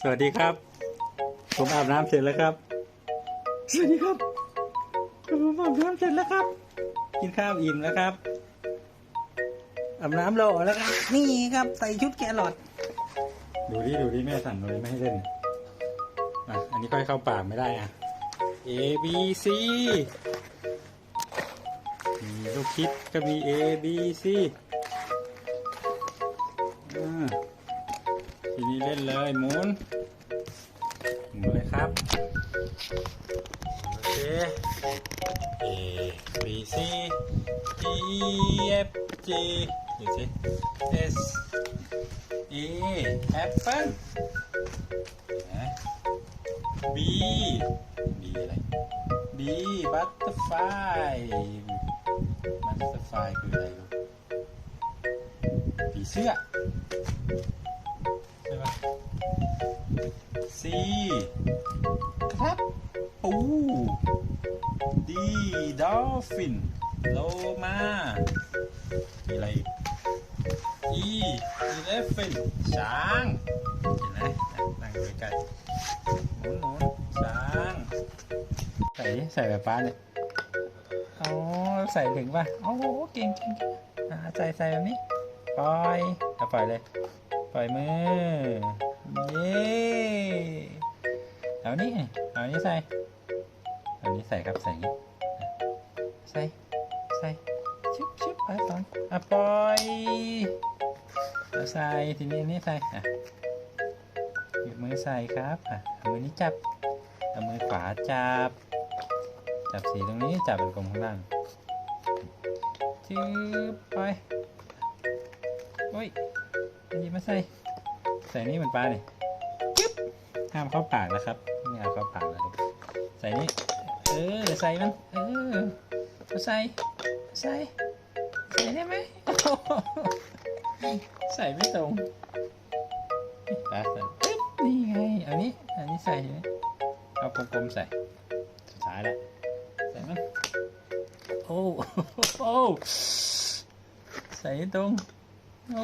สวัสดีครับ ผมอาบน้ำเสร็จแล้วครับ สวัสดีครับผมอาบน้ำเสร็จแล้วครับ กินข้าวอิ่มแล้วครับ อาบน้ำรอแล้วครับ นี่ครับใส่ชุดแกรอทดูดิดูดิแม่สั่งเลยไม่ให้เล่นอะอันนี้ค่อยเข้าปากไม่ได้อะ A B C มีลูกคิดก็มี A B C อ่า ทีนี้เล่นเลยหมุนหมุนเลยครับ โอเค A B C D E F G ดูสิ S E Apple นะ B B อะไร B Butterfly Butterfly คืออะไรลูกผีเสื้อ ใช่ปะ C ครับ ปูดีดอลฟิน โลมามีอะไรอีก E elephant ช้าง เห็นไหมนั่งดูใกล้ๆหมุนหมุนช้าง ใส่ดิใส่แบบป้าเนี่ยอ๋อใส่ถึงป่ะโอ้โหเก่งเก่งเก่งอ่าใส่ใส่แบบนี้ ปล่อยเอาปล่อยเลย ปล่อยมือ เย้เอานี่เอานี้ใส่เอานี้ใส่ครับใส่นี้ใส่ใส่ชิบชิบไปสองอะปล่อยใส่ทีนี้อันนี้ใส่อะหยิบมือใส่ครับอะเอามือนี้จับเอามือขวาจับ จับสีตรงนี้จับเป็นกลมข้างล่างจืบไป อ้ยหยิบมาใส่ ใส่นี่เหมือนปลาเนี่ยจึ๊บห้ามเข้าปากนะครับ ไม่เอาเข้าปากนะลูกใส่นี่ เออใส่มันเออเอาใส่ ใส่ ใส่ได้ไหมใส่ไม่ตรงปลาใส่ปึ๊บนี่ไงเอานี้ อันนี้ใส่ไหมเอากลมๆใส่ สุดท้ายแล้ว ใส่มันโอ้ โอ้ ใส่ให้ตรง โอ้